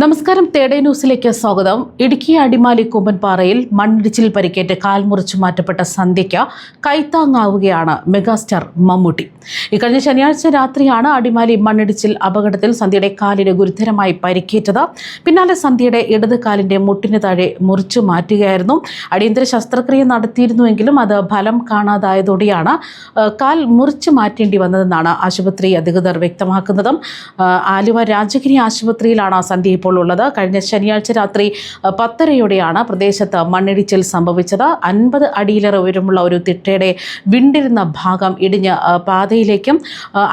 നമസ്കാരം തേടേ ന്യൂസിലേക്ക് സ്വാഗതം. ഇടുക്കി അടിമാലി കുമ്പൻപാറയിൽ മണ്ണിടിച്ചിൽ പരിക്കേറ്റ് കാൽമുറിച്ചു മാറ്റപ്പെട്ട സന്ധ്യയ്ക്ക് കൈത്താങ്ങാവുകയാണ് മെഗാസ്റ്റാർ മമ്മൂട്ടി. ഇക്കഴിഞ്ഞ ശനിയാഴ്ച രാത്രിയാണ് അടിമാലി മണ്ണിടിച്ചിൽ അപകടത്തിൽ സന്ധ്യയുടെ കാലിന് ഗുരുതരമായി പരിക്കേറ്റത്. പിന്നാലെ സന്ധ്യയുടെ ഇടത് കാലിന്റെ മുട്ടിന് താഴെ മുറിച്ചു മാറ്റുകയായിരുന്നു. അടിയന്തര ശസ്ത്രക്രിയ നടത്തിയിരുന്നുവെങ്കിലും അത് ഫലം കാണാതായതോടെയാണ് കാൽ മുറിച്ചു മാറ്റേണ്ടി വന്നതെന്നാണ് ആശുപത്രി അധികൃതർ വ്യക്തമാക്കുന്നത്. ആലുവ രാജഗിരി ആശുപത്രിയിലാണ് സന്ധ്യ ഇപ്പോൾ ഉള്ളത്. കഴിഞ്ഞ ശനിയാഴ്ച രാത്രി പത്തരയോടെയാണ് പ്രദേശത്ത് മണ്ണിടിച്ചിൽ സംഭവിച്ചത്. അൻപത് അടിയിലേറെ ഉയരമുള്ള ഒരു തിട്ടയുടെ വിണ്ടിരുന്ന ഭാഗം ഇടിഞ്ഞ് പാതയിലേക്കും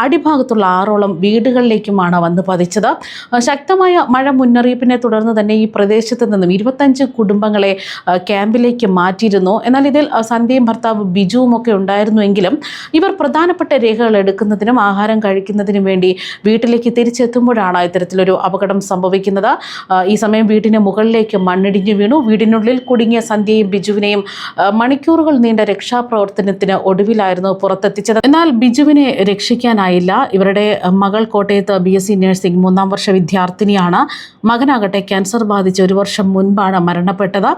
അടിഭാഗത്തുള്ള ആറോളം വീടുകളിലേക്കുമാണ് വന്ന് പതിച്ചത്. ശക്തമായ മഴ മുന്നറിയിപ്പിനെ തുടർന്ന് തന്നെ ഈ പ്രദേശത്ത് നിന്നും ഇരുപത്തഞ്ച് കുടുംബങ്ങളെ ക്യാമ്പിലേക്ക് മാറ്റിയിരുന്നു. എന്നാൽ ഇതിൽ സന്ധ്യയും ഭർത്താവ് ബിജുവും ഒക്കെ ഉണ്ടായിരുന്നുവെങ്കിലും ഇവർ പ്രധാനപ്പെട്ട രേഖകൾ എടുക്കുന്നതിനും ആഹാരം കഴിക്കുന്നതിനും വേണ്ടി വീട്ടിലേക്ക് തിരിച്ചെത്തുമ്പോഴാണ് ഇത്തരത്തിലൊരു അപകടം സംഭവിക്കുന്നത്. ആ, ഈ സമയം വീടിന് മുകളിലേക്ക് മണ്ണിടിഞ്ഞു വീണു. വീടിനുള്ളിൽ കുടുങ്ങിയ സന്ധ്യയും ബിജുവിനെയും മണിക്കൂറുകൾ നീണ്ട രക്ഷാപ്രവർത്തനത്തിന് ഒടുവിലായിരുന്നു പുറത്തെത്തിച്ചത്. എന്നാൽ ബിജുവിനെ രക്ഷിക്കാനായില്ല. ഇവരുടെ മകൾ കോട്ടയത്ത് ബി എസ് സി നഴ്സിംഗ് മൂന്നാം വർഷ വിദ്യാർത്ഥിനിയാണ്. മകനാകട്ടെ ക്യാൻസർ ബാധിച്ച് ഒരു വർഷം മുൻപാണ് മരണപ്പെട്ടത്.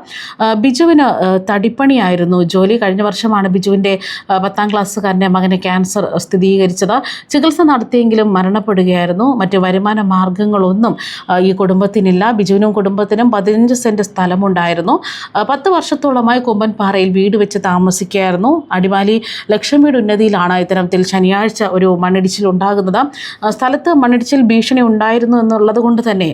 ബിജുവിന് തടിപ്പണിയായിരുന്നു. ജോലി കഴിഞ്ഞ വർഷമാണ് ബിജുവിന്റെ പത്താം ക്ലാസ്സുകാരന്റെ മകന് ക്യാൻസർ സ്ഥിരീകരിച്ചത്. ചികിത്സ നടത്തിയെങ്കിലും മരണപ്പെടുകയായിരുന്നു. മറ്റ് വരുമാന മാർഗങ്ങളൊന്നും ഈ ഈ കുടുംബത്തിനില്ല. ബിജുവിനും കുടുംബത്തിനും പതിനഞ്ച് സെന്റ് സ്ഥലമുണ്ടായിരുന്നു. പത്ത് വർഷത്തോളമായി കൊമ്പൻപാറയിൽ വീട് വെച്ച് താമസിക്കുകയായിരുന്നു. അടിമാലി ലക്ഷം വീട് ഉന്നതിയിലാണ് ഇത്തരത്തിൽ ശനിയാഴ്ച ഒരു മണ്ണിടിച്ചിൽ ഉണ്ടാകുന്നത്. സ്ഥലത്ത് മണ്ണിടിച്ചിൽ ഭീഷണി ഉണ്ടായിരുന്നു എന്നുള്ളത് കൊണ്ട് തന്നെ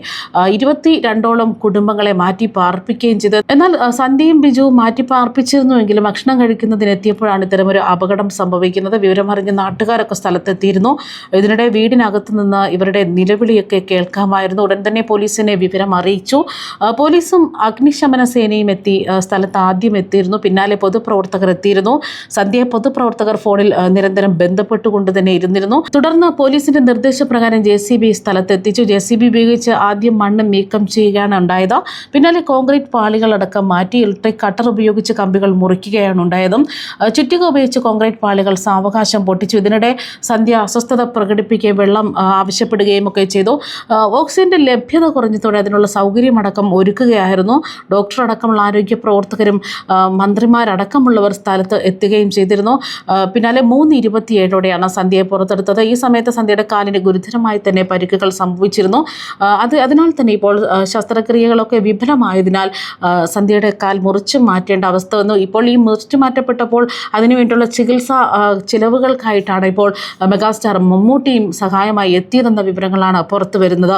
ഇരുപത്തി രണ്ടോളം കുടുംബങ്ങളെ മാറ്റി പാർപ്പിക്കുകയും ചെയ്തു. എന്നാൽ സന്ധ്യയും ബിജുവും മാറ്റി പാർപ്പിച്ചിരുന്നുവെങ്കിലും ഭക്ഷണം കഴിക്കുന്നതിന് എത്തിയപ്പോഴാണ് ഒരു അപകടം സംഭവിക്കുന്നത്. വിവരമറിഞ്ഞ നാട്ടുകാരൊക്കെ സ്ഥലത്തെത്തിയിരുന്നു. ഇതിനിടെ വീടിനകത്ത് നിന്ന് ഇവരുടെ നിലവിളിയൊക്കെ കേൾക്കാമായിരുന്നു. ഉടൻ തന്നെ പോലീസിനെ വിവരം അറിയിച്ചു. പോലീസും അഗ്നിശമന സേനയും എത്തി സ്ഥലത്ത് ആദ്യം എത്തിയിരുന്നു. പിന്നാലെ പൊതുപ്രവർത്തകർ എത്തിയിരുന്നു. സന്ധ്യയെ പൊതുപ്രവർത്തകർ ഫോണിൽ നിരന്തരം ബന്ധപ്പെട്ടുകൊണ്ട് തന്നെ ഇരുന്നിരുന്നു. തുടർന്ന് പോലീസിന്റെ നിർദ്ദേശപ്രകാരം ജെ സി ബി സ്ഥലത്തെത്തിച്ചു. ജെ സി ബി ഉപയോഗിച്ച് ആദ്യം മണ്ണ് നീക്കം ചെയ്യുകയാണ് ഉണ്ടായത്. പിന്നാലെ കോൺക്രീറ്റ് പാളികളടക്കം മാറ്റി ഇലക്ട്രിക് കട്ടർ ഉപയോഗിച്ച് കമ്പികൾ മുറിക്കുകയാണ് ഉണ്ടായതും. ചുറ്റിക ഉപയോഗിച്ച് കോൺക്രീറ്റ് പാളികൾ സാവകാശം പൊട്ടിച്ചു. ഇതിനിടെ സന്ധ്യ അസ്വസ്ഥത പ്രകടിപ്പിക്കുകയും വെള്ളം ആവശ്യപ്പെടുകയും ഒക്കെ ചെയ്തു. ഓക്സിജന്റെ ലഭ്യത കുറഞ്ഞതോടെ അതിനുള്ള സൗകര്യമടക്കം ഒരുക്കുകയായിരുന്നു. ഡോക്ടർ അടക്കമുള്ള ആരോഗ്യ പ്രവർത്തകരും മന്ത്രിമാരടക്കമുള്ളവർ സ്ഥലത്ത് എത്തുകയും ചെയ്തിരുന്നു. പിന്നാലെ മൂന്ന് ഇരുപത്തിയേഴോടെയാണ് സന്ധ്യയെ പുറത്തെടുത്തത്. ഈ സമയത്ത് സന്ധ്യയുടെ കാലിന് ഗുരുതരമായി തന്നെ പരിക്കുകൾ സംഭവിച്ചിരുന്നു. അത് അതിനാൽ തന്നെ ഇപ്പോൾ ശസ്ത്രക്രിയകളൊക്കെ വിഫലമായതിനാൽ സന്ധ്യയുടെ കാൽ മുറിച്ചു മാറ്റേണ്ട അവസ്ഥ വന്നു. ഇപ്പോൾ ഈ മുറിച്ചു മാറ്റപ്പെട്ടപ്പോൾ അതിനുവേണ്ടിയുള്ള ചികിത്സ ചിലവുകൾക്കായിട്ടാണ് ഇപ്പോൾ മെഗാസ്റ്റാർ മമ്മൂട്ടിയും സഹായമായി എത്തിയതെന്ന വിവരങ്ങളാണ് പുറത്തു വരുന്നത്